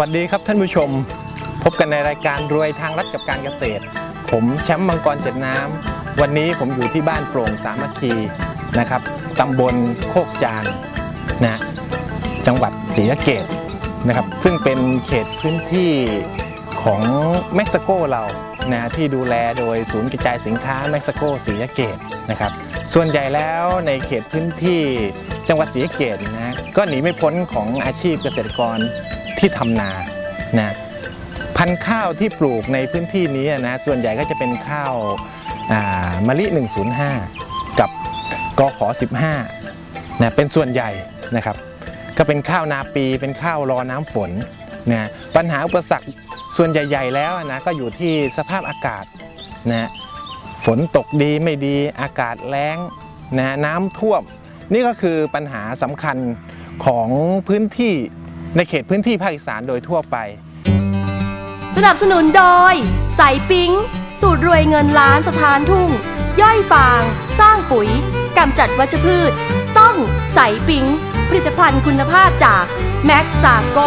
วัสดีครับท่านผู้ชม พบกันในรายการรวยทางรัฐกับการเกษตร ผมแชมป์มังกรเจ็ดน้ำ วันนี้ผมอยู่ที่บ้านโปร่งสามัคคีนะครับตำบลโคกจานนะจังหวัดศรีสะเกดนะครับซึ่งเป็นเขตพื้นที่ของเม็กซิโกเรานะที่ดูแลโดยศูนย์กระจายสินค้าเม็กซิโกศรีสะเกดนะครับส่วนใหญ่แล้วในเขตพื้นที่จังหวัดศรีสะเกดนะก็หนีไม่พ้นของอาชีพเกษตรกร ที่ทำนานะพันธุ์ข้าวที่ปลูกในพื้นที่นี้นะส่วนใหญ่ก็จะเป็นข้าวามะลิ 105 กับกขอ15นะเป็นส่วนใหญ่นะครับ ก็เป็นข้าวนาปีเป็นข้าวรอน้ำฝนนะปัญหาอุปสรรคส่วนใหญ่ ๆ แล้วนะก็อยู่ที่สภาพอากาศนะฝนตกดีไม่ดีอากาศแล้งนะน้ำท่วม นี่ก็คือปัญหาสำคัญของพื้นที่ ในเขตพื้นที่ภาคอีสานโดยทั่วไป สนับสนุนโดย สายปิ๊ง สูตรรวยเงินล้านสถานทุ่ง ย่อยฟาง สร้างปุ๋ยกำจัดวัชพืช ต้องสายปิ๊ง ผลิตภัณฑ์คุณภาพจาก แม็กซาโก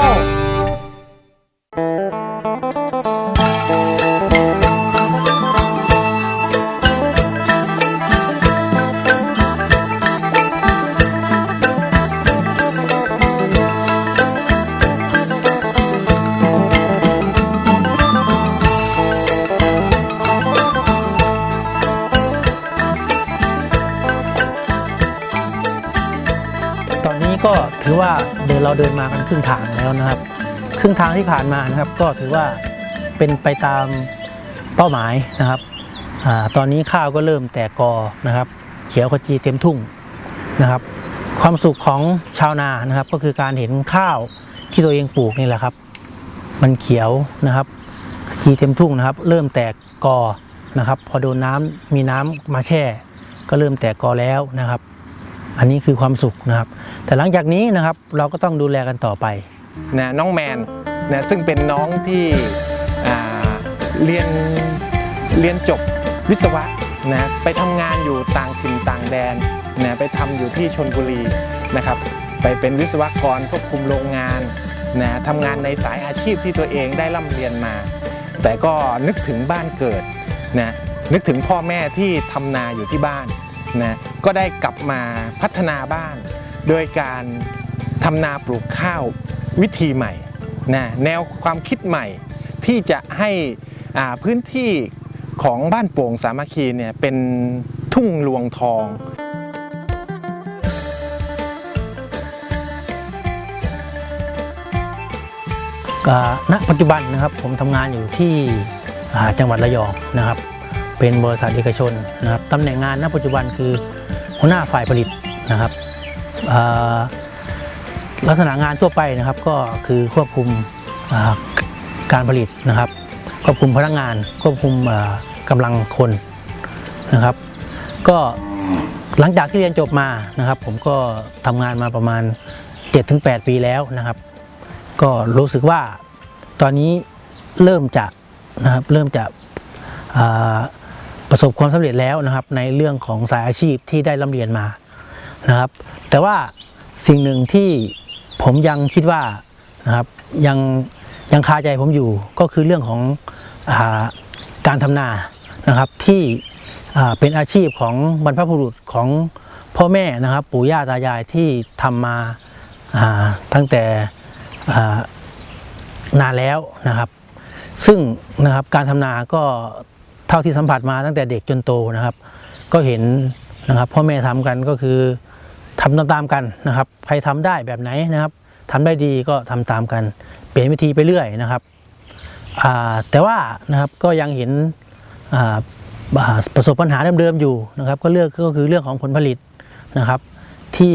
เราเดินมากันครึ่งทางแล้วนะครับ ครึ่งทางที่ผ่านมานะครับ ก็ถือว่าเป็นไปตามเป้าหมายนะครับอตอนนี้ข้าวก็เริ่มแตกกอนะครับ เขียวขจีเต็มทุ่งนะครับ ความสุขของชาวนานะครับ ก็คือการเห็นข้าวที่ตัวเองปลูกนี่แหละครับ มันเขียวนะครับขจีเต็มทุ่งนะครับ เริ่มแตกกอนะครับ พอโดนน้ำมีน้ำมาแช่ ก็เริ่มแตกกอแล้วนะครับ อันนี้คือความสุขนะครับ แต่หลังจากนี้นะครับเราก็ต้องดูแลกันต่อไปนะน้องแมนนะซึ่งเป็นน้องที่เรียนเรียนจบวิศวะนะไปทำงานอยู่ต่างถิ่นต่างแดนนะไปทำอยู่ที่ชนบุรีนะครับ ไปเป็นวิศวกรควบคุมโรงงานนะทำงานในสายอาชีพที่ตัวเองได้ร่ำเรียนมา แต่ก็นึกถึงบ้านเกิดนะนึกถึงพ่อแม่ที่ทำนาอยู่ที่บ้าน นะก็ได้กลับมาพัฒนาบ้าน โดยการทำนาปลูกข้าววิธีใหม่นะแนวความคิดใหม่ที่จะให้พื้นที่ของบ้านโป่งสามัคคีเนี่ยเป็นทุ่งลวงทองณปัจจุบันนะครับผมทำงานอยู่ที่จังหวัดระยองนะครับ เป็นบริษัทเอกชนนะครับตำแหน่งงานณปัจจุบันคือหัวหน้าฝ่ายผลิตนะครับลักษณะงานทั่วไปนะครับก็คือควบคุมการผลิตนะครับ ควบคุมพนักงาน ควบคุมอ่ากำลังคนนะครับ ก็หลังจากที่เรียนจบมานะครับ ผมก็ทำงานมาประมาณ 7-8 ปีแล้วนะครับ ก็รู้สึกว่าตอนนี้เริ่มจะนะครับเริ่มจะ ประสบความสำเร็จแล้วนะครับ ในเรื่องของสายอาชีพที่ได้ร่ำเรียนมานะครับ แต่ว่าสิ่งหนึ่งที่ผมยังคิดว่านะครับยังยังคาใจผมอยู่ก็คือเรื่องของอาการทำนานะครับที่เป็นอาชีพของบรรพบุรุษของพ่อแม่นะครับ ปู่ย่าตายายที่ทำมาาตั้งแต่นานแล้วนะครับ ซึ่งนะครับการทำนาก็ เท่าที่สัมผัสมาตั้งแต่เด็กจนโตนะครับ ก็เห็นนะครับพ่อแม่ทำกันก็คือทำตามๆกันนะครับ ใครทำได้แบบไหนนะครับทำได้ดีก็ทำตามกัน เปลี่ยนวิธีไปเรื่อยนะครับแต่ว่านะครับก็ยังเห็นประสบปัญหาเดิมๆอยู่นะครับ ก็เลือกก็คือเรื่องของผลผลิตนะครับ ที่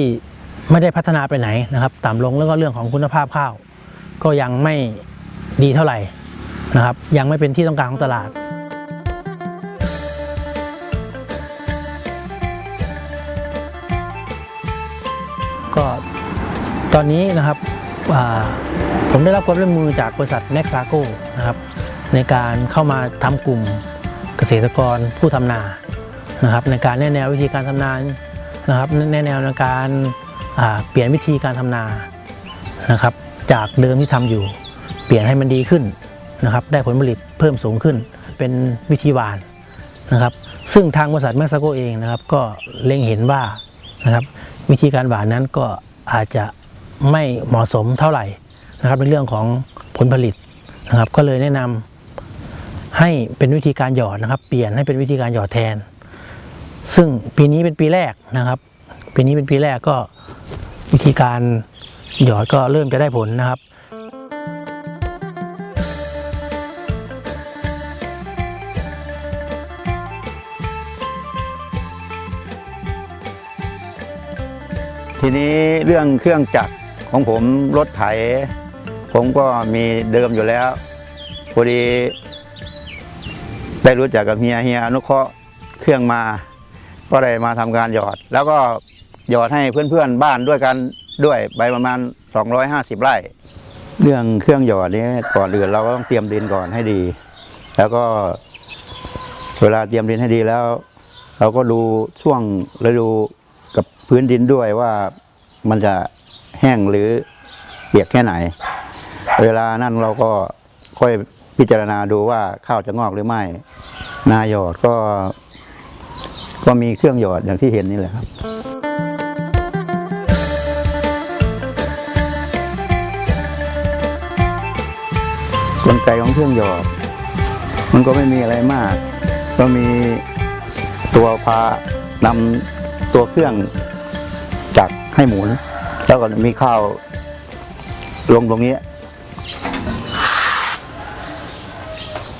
ไม่ได้พัฒนาไปไหนนะครับ ต่ำลงแล้วก็เรื่องของคุณภาพข้าว ก็ยังไม่ดีเท่าไหร่นะครับ ยังไม่เป็นที่ต้องการของตลาด ตอนนี้นะครับผมได้รับความร่วมมือจากบริษัทแม็กซาโกนะครับในการเข้ามาทำกลุ่มเกษตรกรผู้ทำนานะครับ ในการแนะแนววิธีการทำนานะครับแนะแนวในการเปลี่ยนวิธีการทำนานะครับ จากเดิมที่ทำอยู่ เปลี่ยนให้มันดีขึ้นนะครับ ได้ผลผลิตเพิ่มสูงขึ้น เป็นวิธีหวานนะครับ ซึ่งทางบริษัทแม็กซาโกเองนะครับ ก็เล็งเห็นว่านะครับวิธีการหวานนั้นก็อาจจะ ไม่เหมาะสมเท่าไหร่นะครับในเรื่องของผลผลิตนะครับ ก็เลยแนะนำให้เป็นวิธีการหยอดนะครับ เปลี่ยนให้เป็นวิธีการหยอดแทน ซึ่งปีนี้เป็นปีแรกนะครับ ปีนี้เป็นปีแรกก็วิธีการหยอดก็เริ่มจะได้ผลนะครับทีนี้เรื่องเครื่องจักร ของผมรถไถ ผมก็มีเดิมอยู่แล้วพอดี ได้รู้จักกับเฮียเฮียอนุเคราะห์เครื่องมา ก็ได้มาทำการหยอด แล้วก็หยอดให้เพื่อนๆบ้านด้วยกันด้วยไปประมาณ 250 ไร่ เรื่องเครื่องหยอดนี้ก่อนอื่นเราก็ต้องเตรียมดินก่อนให้ดี แล้วก็ เวลาเตรียมดินให้ดีแล้ว เราก็ดูช่วงฤดูกับพื้นดินด้วยว่ามันจะ แห้งหรือเปียกแค่ไหน เวลานั้นเราก็ค่อยพิจารณาดูว่าข้าวจะงอกหรือไม่ นาหยอดก็ ก็มีเครื่องหยอดอย่างที่เห็นนี่แหละครับกลไกของเครื่องหยอด มันก็ไม่มีอะไรมาก ก็มีตัวพานำตัวเครื่องจักรให้หมุน แล้วก็มีข้าวลงตรงนี้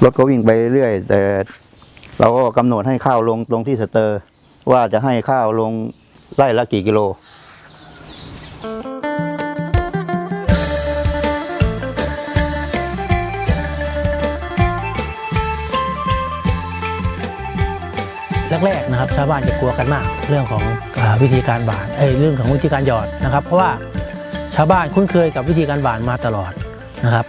รถก็วิ่งไปเรื่อย แต่เราก็กำหนดให้ข้าวลงตรงที่สเตอร์ ว่าจะให้ข้าวลงไล่ละกี่กิโล แรกๆนะครับชาวบ้านจะกลัวกันมาก เรื่องของอวิธีการหวานเอ้ยเรื่องของวิธีการหยอดนะครับ เพราะว่าชาวบ้านคุ้นเคยกับวิธีการหวานมาตลอดนะครับ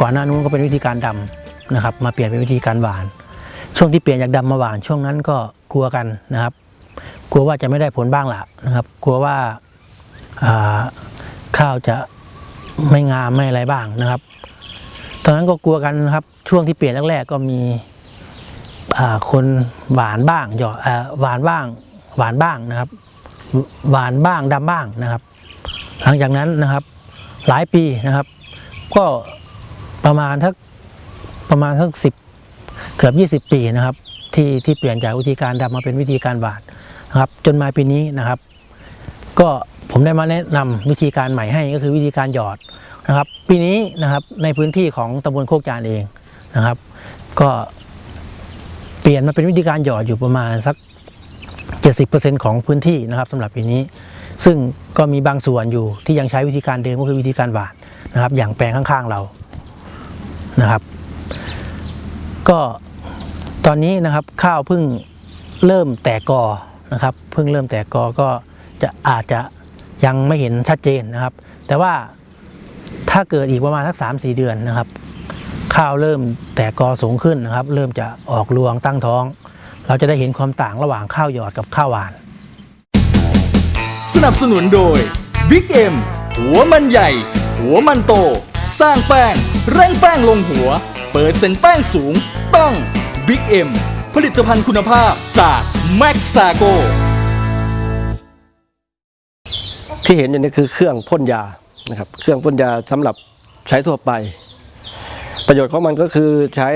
ก่อนหน้านู้นก็เป็นวิธีการดำนะครับ มาเปลี่ยนเป็นวิธีการหวาน ช่วงที่เปลี่ยนจากดำมาหวานช่วงนั้นก็กลัวกันนะครับ กลัวว่าจะไม่ได้ผลบ้างละนะครับ กลัวว่าข้าวจะไม่งามไม่อะไรบ้างนะครับ ตอนนั้นก็กลัวกันนะครับ ช่วงที่เปลี่ยนแรกๆก็มี คนหวานบ้างหยอดอ่าหวานบ้าง หวานบ้างนะครับ หวานบ้างดำบ้างนะครับ หลังจากนั้นนะครับ หลายปีนะครับ ก็ประมาณทักประมาณทักสิบเกือบยี่สิบปีนะครับ ที่ที่เปลี่ยนจากวิธีการดำมาเป็นวิธีการหวานนะครับ จนมาปีนี้นะครับ ก็ผมได้มาแนะนำวิธีการใหม่ให้ก็คือวิธีการหยอดนะครับ ปีนี้นะครับในพื้นที่ของตำบลโคกจานเองนะครับ ก็ ปลี่ยนมาเป็นวิธีการหยอดอยู่ประมาณสัก 70%ของพื้นที่นะครับสำหรับปีนี้ ซึ่งก็มีบางส่วนอยู่ที่ยังใช้วิธีการเดิมก็คือวิธีการหวานนะครับ อย่างแปลงข้างๆเรานะครับ ก็ตอนนี้นะครับข้าวเพิ่งเริ่มแตกกอนะครับเพิ่งเริ่มแตกกอก็จะอาจจะยังไม่เห็นชัดเจนนะครับ แต่ว่าถ้าเกิดอีกประมาณสัก3-4 เดือนนะครับ ข้าวเริ่มแตกกอสูงขึ้นนะครับ เริ่มจะออกรวงตั้งท้อง เราจะได้เห็นความต่างระหว่างข้าวหยอดกับข้าวหวาน สนับสนุนโดย Big M หัวมันใหญ่ หัวมันโต สร้างแป้งเร่งแป้งลงหัว เปิดเซ็นแป้งสูง ต้อง Big M ผลิตภัณฑ์คุณภาพจาก Max s a g o ที่เห็นอยู่นี่คือเครื่องพ่นยานะครับ เครื่องพ่นยาสำหรับใช้ทั่วไป ประโยชน์ของมันก็คือใช้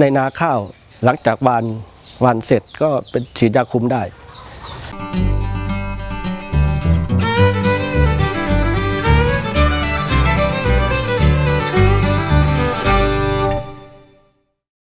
ในนาข้าว หลังจากวานวานเสร็จก็เป็นฉีดยาคุมได้